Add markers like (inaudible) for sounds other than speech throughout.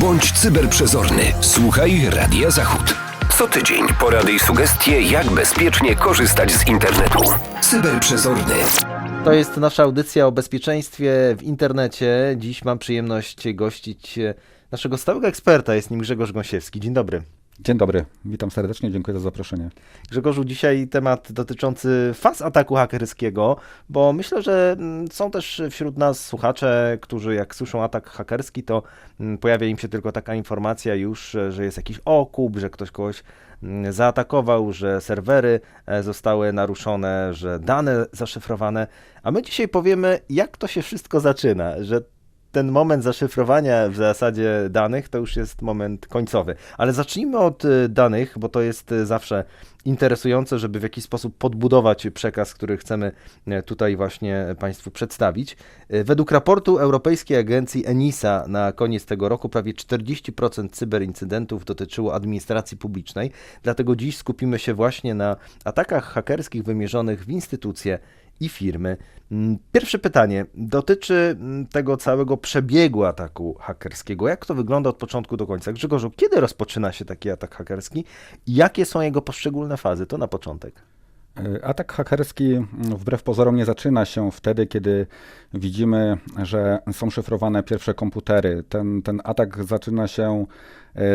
Bądź cyberprzezorny. Słuchaj Radia Zachód. Co tydzień porady i sugestie, jak bezpiecznie korzystać z internetu. Cyberprzezorny. To jest nasza audycja o bezpieczeństwie w internecie. Dziś mam przyjemność gościć e, naszego stałego eksperta, jest nim Grzegorz Gąsiewski. Dzień dobry. Dzień dobry, witam serdecznie, dziękuję za zaproszenie. Grzegorzu, dzisiaj temat dotyczący faz ataku hakerskiego, bo myślę, że mm, są też wśród nas słuchacze, którzy jak słyszą atak hakerski, to mm, pojawia im się tylko taka informacja już, że jest jakiś okup, że ktoś kogoś mm, zaatakował, że serwery e, zostały naruszone, że dane zaszyfrowane. A my dzisiaj powiemy, jak to się wszystko zaczyna, że ten moment zaszyfrowania w zasadzie danych to już jest moment końcowy. Ale zacznijmy od y, danych, bo to jest y, zawsze interesujące, żeby w jakiś sposób podbudować przekaz, który chcemy y, tutaj właśnie Państwu przedstawić. Według raportu Europejskiej Agencji ENISA na koniec tego roku prawie 40% cyberincydentów dotyczyło administracji publicznej, dlatego dziś skupimy się właśnie na atakach hakerskich wymierzonych w instytucje i firmy. Mm, Pierwsze pytanie dotyczy mm, tego całego przebiegu ataku hakerskiego. Jak to wygląda od początku do końca? Grzegorzu, kiedy rozpoczyna się taki atak hakerski i jakie są jego poszczególne fazy? To na początek. E, Atak hakerski m, wbrew pozorom nie zaczyna się wtedy, kiedy widzimy, że są szyfrowane pierwsze komputery. Ten, ten atak zaczyna się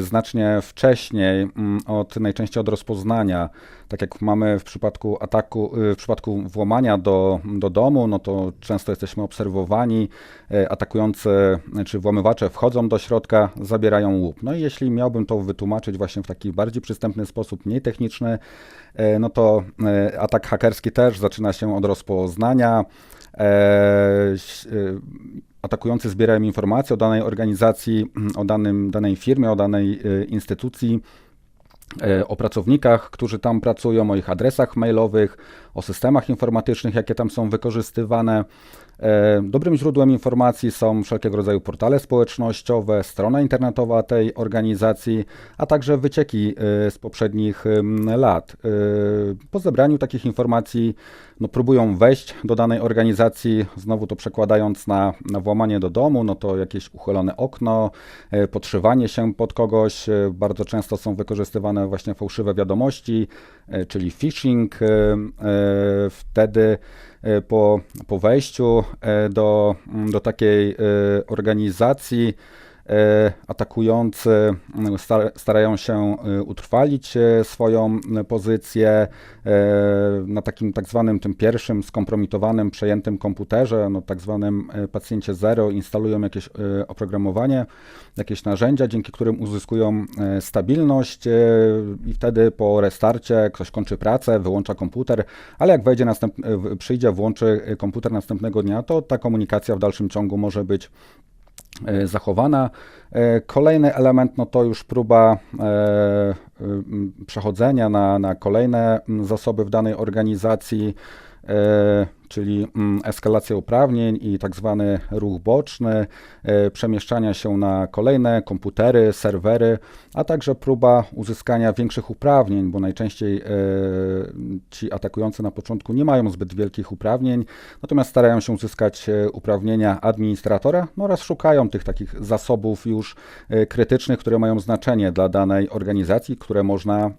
znacznie wcześniej, m, od, najczęściej od rozpoznania. Tak jak mamy w przypadku ataku, y, w przypadku włamania do, do domu, no to często jesteśmy obserwowani, e, atakujący czy włamywacze wchodzą do środka, zabierają łup. No i jeśli miałbym to wytłumaczyć właśnie w taki bardziej przystępny sposób, mniej techniczny, e, no to e, atak hakerski też zaczyna się od rozpoznania. E, e, Atakujący zbierają informacje o danej organizacji, mm, o danym, danej firmie, o danej e, instytucji, o pracownikach, którzy tam pracują, o ich adresach mailowych, o systemach informatycznych, jakie tam są wykorzystywane. E, Dobrym źródłem informacji są wszelkiego rodzaju portale społecznościowe, strona internetowa tej organizacji, a także wycieki e, z poprzednich lat. E, Po zebraniu takich informacji no, próbują wejść do danej organizacji, znowu to przekładając na, na włamanie do domu, no to jakieś uchylone okno, podszywanie się pod kogoś. Bardzo często są wykorzystywane właśnie fałszywe wiadomości, czyli phishing. Wtedy po, po wejściu e, do, do takiej e, organizacji e, atakujący m, star- starają się e, utrwalić e, swoją pozycję e, na takim tak zwanym tym pierwszym skompromitowanym, przejętym komputerze, no tak zwanym e, pacjencie zero, instalują jakieś e, oprogramowanie, jakieś narzędzia, dzięki którym uzyskują e, stabilność e, i wtedy po restarcie ktoś kończy pracę, wyłącza komputer, ale jak wejdzie następ, e, przyjdzie, włączy e, komputer następnego dnia, to ta komunikacja w dalszym ciągu może być e, zachowana. E, Kolejny element no to już próba e, przechodzenia na, na kolejne zasoby w danej organizacji, e, czyli mm, eskalacja uprawnień i tak zwany ruch boczny, e, przemieszczania się na kolejne komputery, serwery, a także próba uzyskania większych uprawnień, bo najczęściej e, ci atakujący na początku nie mają zbyt wielkich uprawnień, natomiast starają się uzyskać e, uprawnienia administratora no oraz szukają tych takich zasobów już e, krytycznych, które mają znaczenie dla danej organizacji, które można e,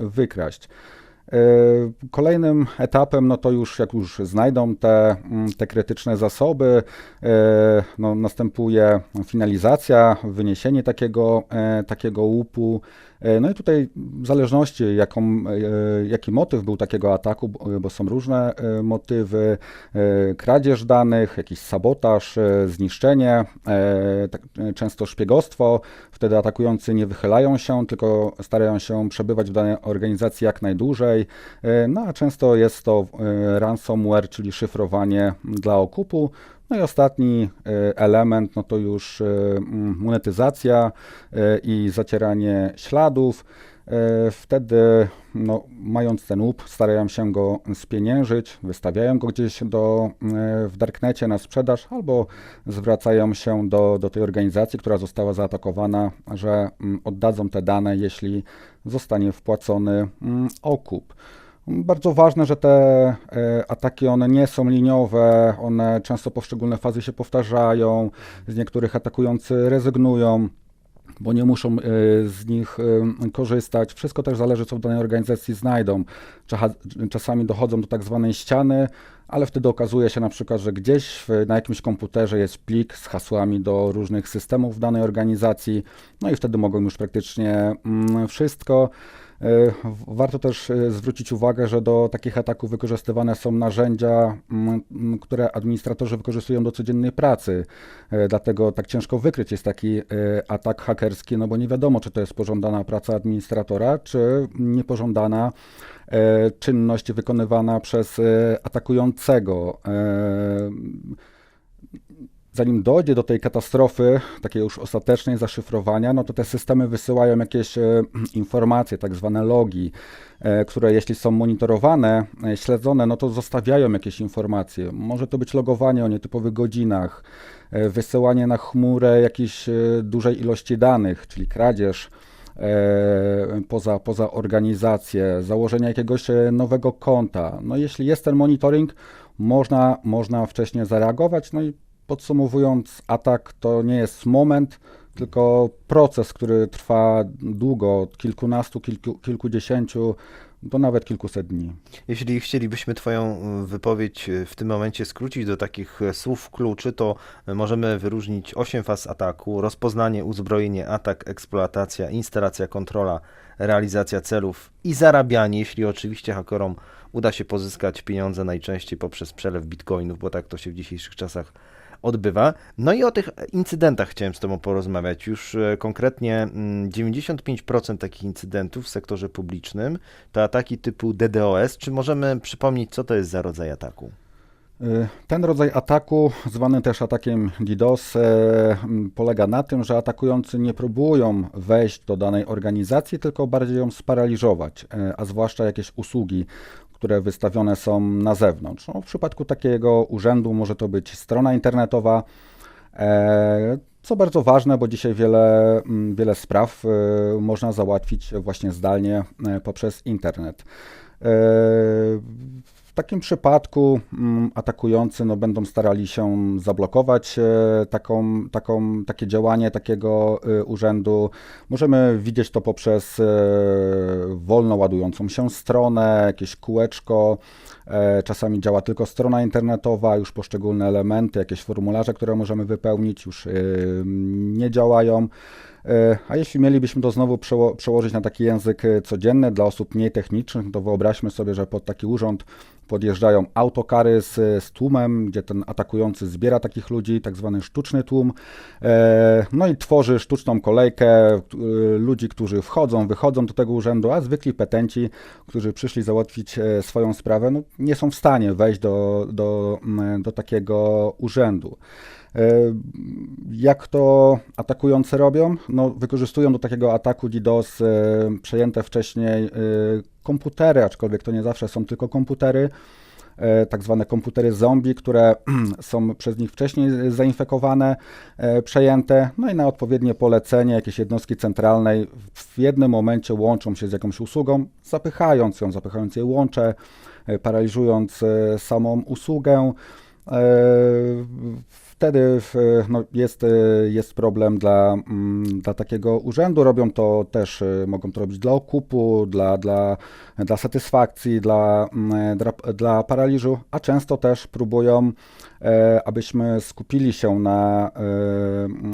wykraść. E, Kolejnym etapem, no to już jak już znajdą te, mm, te krytyczne zasoby, e, no, następuje finalizacja, wyniesienie takiego, e, takiego łupu. E, No i tutaj w zależności jaką, e, jaki motyw był takiego ataku, bo- są różne e, motywy, kradzież danych, jakiś sabotaż, zniszczenie, tak, często szpiegostwo, wtedy atakujący nie wychylają się, tylko starają się przebywać w danej organizacji jak najdłużej, no a często jest to ransomware, czyli szyfrowanie dla okupu. No i ostatni e, element, no to już e, monetyzacja e, i zacieranie śladów. Wtedy, no, mając ten łup, starają się go spieniężyć, wystawiają go gdzieś do, w darknecie na sprzedaż, albo zwracają się do, do tej organizacji, która została zaatakowana, że oddadzą te dane, jeśli zostanie wpłacony okup. Bardzo ważne, że te e, ataki one nie są liniowe, one często poszczególne fazy się powtarzają, z niektórych atakujący rezygnują, bo nie muszą e, z nich e, korzystać. Wszystko też zależy, co w danej organizacji znajdą. Czasami dochodzą do tak zwanej ściany, ale wtedy okazuje się na przykład, że gdzieś na jakimś komputerze jest plik z hasłami do różnych systemów w danej organizacji, no i wtedy mogą już praktycznie mm, wszystko. E, Warto też e, zwrócić uwagę, że do takich ataków wykorzystywane są narzędzia, mm, mm, które administratorzy wykorzystują do codziennej pracy. E, Dlatego tak ciężko wykryć jest taki atak hakerski, no bo nie wiadomo, czy to jest pożądana praca administratora, czy niepożądana czynność wykonywana przez atakującego. Zanim dojdzie do tej katastrofy, takiej już ostatecznej zaszyfrowania, no to te systemy wysyłają jakieś e, informacje, tak zwane logi, e, które jeśli są monitorowane, e, śledzone, no to zostawiają jakieś informacje. Może to być logowanie o nietypowych godzinach, wysyłanie na chmurę jakiejś dużej ilości danych, czyli kradzież poza, poza organizację, założenie jakiegoś nowego konta. No jeśli jest ten monitoring, można, można wcześniej zareagować. No i podsumowując, atak to nie jest moment, tylko proces, który trwa długo, od kilkunastu, kilku, kilkudziesięciu do nawet kilkuset dni. Jeśli chcielibyśmy Twoją y, wypowiedź y, w tym momencie skrócić do takich y, słów kluczy, to możemy wyróżnić 8 faz ataku: rozpoznanie, uzbrojenie, atak, eksploatacja, instalacja, kontrola, realizacja celów i zarabianie, jeśli oczywiście hakerom uda się pozyskać pieniądze najczęściej poprzez przelew bitcoinów, bo tak to się w dzisiejszych czasach odbywa. No i o tych incydentach chciałem z Tobą porozmawiać. Już e, konkretnie mm, 95% takich incydentów w sektorze publicznym to ataki typu DDoS. Czy możemy przypomnieć, co to jest za rodzaj ataku? Y, Ten rodzaj ataku, zwany też atakiem DDoS, e, polega na tym, że atakujący nie próbują wejść do danej organizacji, tylko bardziej ją sparaliżować, e, a zwłaszcza jakieś usługi, które wystawione są na zewnątrz. No, w przypadku takiego urzędu może to być strona internetowa, e, co bardzo ważne, bo dzisiaj wiele, wiele spraw można załatwić właśnie zdalnie poprzez internet. E, W takim przypadku mm, atakujący no, będą starali się zablokować e, taką, taką, takie działanie takiego e, urzędu. Możemy widzieć to poprzez wolno ładującą się stronę, jakieś kółeczko. Czasami działa tylko strona internetowa, już poszczególne elementy, jakieś formularze, które możemy wypełnić, już nie działają. E, A jeśli mielibyśmy to znowu przeło- przełożyć na taki język e, codzienny dla osób mniej technicznych, to wyobraźmy sobie, że pod taki urząd podjeżdżają autokary z, z tłumem, gdzie ten atakujący zbiera takich ludzi, tak zwany sztuczny tłum, e, no i tworzy sztuczną kolejkę ludzi, którzy wchodzą, wychodzą do tego urzędu, a zwykli petenci, którzy przyszli załatwić swoją sprawę, no, nie są w stanie wejść do, do, mm, do takiego urzędu. E, Jak to atakujący robią? No, wykorzystują do takiego ataku DDoS e, przejęte wcześniej e, komputery, aczkolwiek to nie zawsze są tylko komputery, tak zwane komputery zombie, które (clears throat) są przez nich wcześniej zainfekowane, przejęte, no i na odpowiednie polecenie jakiejś jednostki centralnej w jednym momencie łączą się z jakąś usługą, zapychając ją, zapychając jej łącze, paraliżując samą usługę. E, Wtedy no, jest, e, jest problem dla, mm, dla takiego urzędu. Robią to też, e, mogą to robić dla okupu, dla, dla, dla satysfakcji, dla, mm, dla, dla paraliżu, a często też próbują, e, abyśmy skupili się na, e, mm,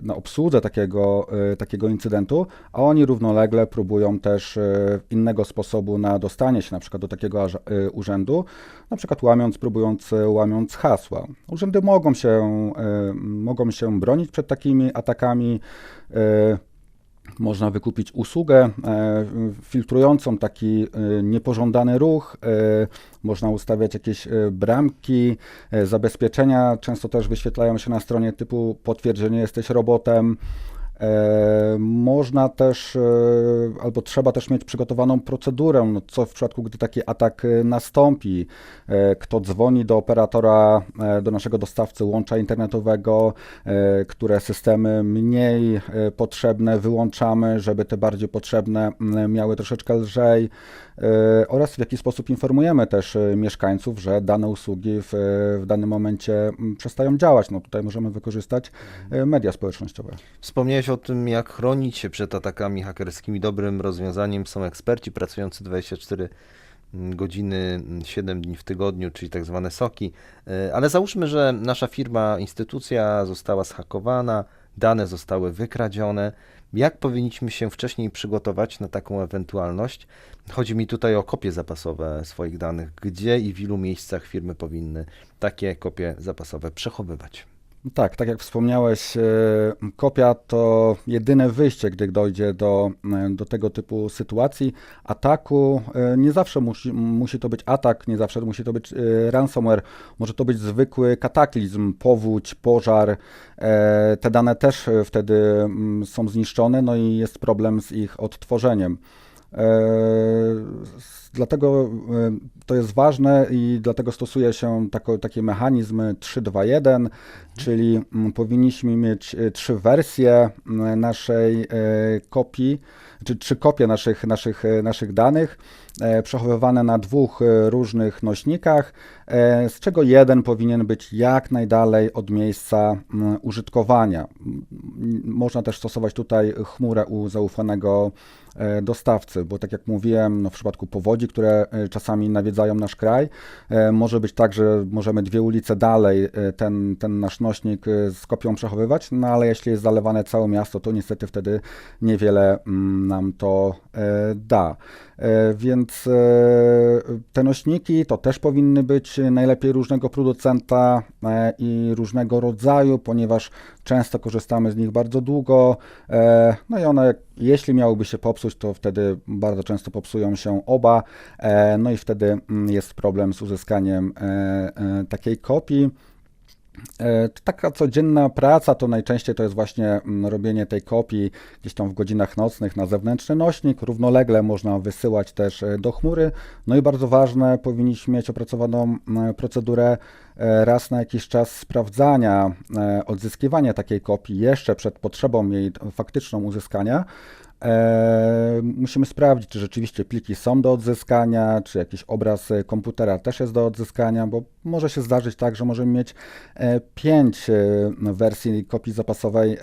e, na obsłudze takiego, e, takiego incydentu, a oni równolegle próbują też e, innego sposobu na dostanie się na przykład do takiego e, urzędu, na przykład łamiąc, próbując, e, łamiąc hasła. Urzędy mogą się, e, mogą się bronić przed takimi atakami. Można wykupić usługę e, filtrującą taki e, niepożądany ruch. e, Można ustawiać jakieś bramki, zabezpieczenia. Często też wyświetlają się na stronie typu potwierdzenie jesteś robotem. E, Można też, e, albo trzeba też mieć przygotowaną procedurę, no co w przypadku, gdy taki atak e, nastąpi, kto dzwoni do operatora, do naszego dostawcy łącza internetowego, które systemy mniej potrzebne wyłączamy, żeby te bardziej potrzebne miały troszeczkę lżej oraz w jaki sposób informujemy też mieszkańców, że dane usługi w, w danym momencie przestają działać. No tutaj możemy wykorzystać media społecznościowe. Wspomniałeś o tym, jak chronić się przed atakami hakerskimi. Dobrym rozwiązaniem są eksperci pracujący 24 godziny, 7 dni w tygodniu, czyli tak zwane soki. E, Ale załóżmy, że nasza firma, instytucja została zhakowana, dane zostały wykradzione. Jak powinniśmy się wcześniej przygotować na taką ewentualność? Chodzi mi tutaj o kopie zapasowe swoich danych. Gdzie i w ilu miejscach firmy powinny takie kopie zapasowe przechowywać? Tak, tak jak wspomniałeś, e, kopia to jedyne wyjście, gdy dojdzie do, e, do tego typu sytuacji. Ataku e, nie zawsze musi, musi to być atak, nie zawsze musi to być ransomware. Może to być zwykły kataklizm, powódź, pożar. Te dane też wtedy mm, są zniszczone, no i jest problem z ich odtworzeniem. E, Dlatego e, to jest ważne i dlatego stosuje się tako, taki mechanizm 3-2-1, czyli mm, powinniśmy mieć e, trzy wersje mm, naszej e, kopii, czy trzy kopie naszych, naszych, e, naszych danych, e, przechowywane na dwóch e, różnych nośnikach, e, z czego jeden powinien być jak najdalej od miejsca użytkowania. Można też stosować tutaj chmurę u zaufanego e, dostawcy, bo tak jak mówiłem, no w przypadku powodzi, które e, czasami nawiedzają nasz kraj, e, może być tak, że możemy dwie ulice dalej e, ten, ten nasz nośnik z kopią przechowywać, no ale jeśli jest zalewane całe miasto, to niestety wtedy niewiele mm, nam to da. E, Więc e, te nośniki to też powinny być najlepiej różnego producenta e, i różnego rodzaju, ponieważ często korzystamy z nich bardzo długo. No i one, jeśli miałyby się popsuć, to wtedy bardzo często popsują się oba. No i wtedy mm, jest problem z uzyskaniem takiej kopii. E, Taka codzienna praca to najczęściej to jest właśnie mm, robienie tej kopii gdzieś tam w godzinach nocnych na zewnętrzny nośnik. Równolegle można wysyłać też e, do chmury. No i bardzo ważne, powinniśmy mieć opracowaną mm, procedurę e, raz na jakiś czas sprawdzania odzyskiwania takiej kopii jeszcze przed potrzebą jej faktyczną uzyskania. E, musimy sprawdzić, czy rzeczywiście pliki są do odzyskania, czy jakiś obraz e, komputera też jest do odzyskania, bo może się zdarzyć tak, że możemy mieć e, pięć e, wersji kopii zapasowej e,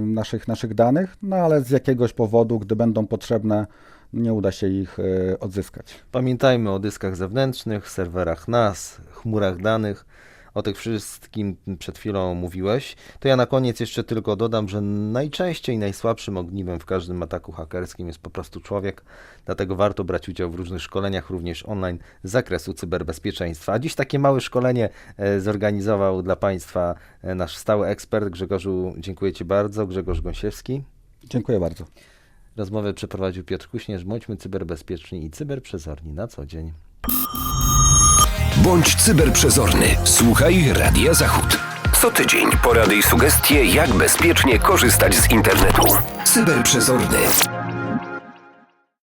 naszych, naszych danych, no ale z jakiegoś powodu, gdy będą potrzebne, nie uda się ich e, odzyskać. Pamiętajmy o dyskach zewnętrznych, serwerach NAS, chmurach danych. O tych wszystkim przed chwilą mówiłeś. To ja na koniec jeszcze tylko dodam, że najczęściej najsłabszym ogniwem w każdym ataku hakerskim jest po prostu człowiek. Dlatego warto brać udział w różnych szkoleniach, również online z zakresu cyberbezpieczeństwa. A dziś takie małe szkolenie e, zorganizował dla Państwa e, nasz stały ekspert Grzegorzu. Dziękuję Ci bardzo. Grzegorz Gąsiewski. Dziękuję bardzo. Rozmowę przeprowadził Piotr Kuśnierz. Bądźmy cyberbezpieczni i cyberprzezorni na co dzień. Bądź cyberprzezorny. Słuchaj Radia Zachód. Co tydzień porady i sugestie, jak bezpiecznie korzystać z internetu. Cyberprzezorny.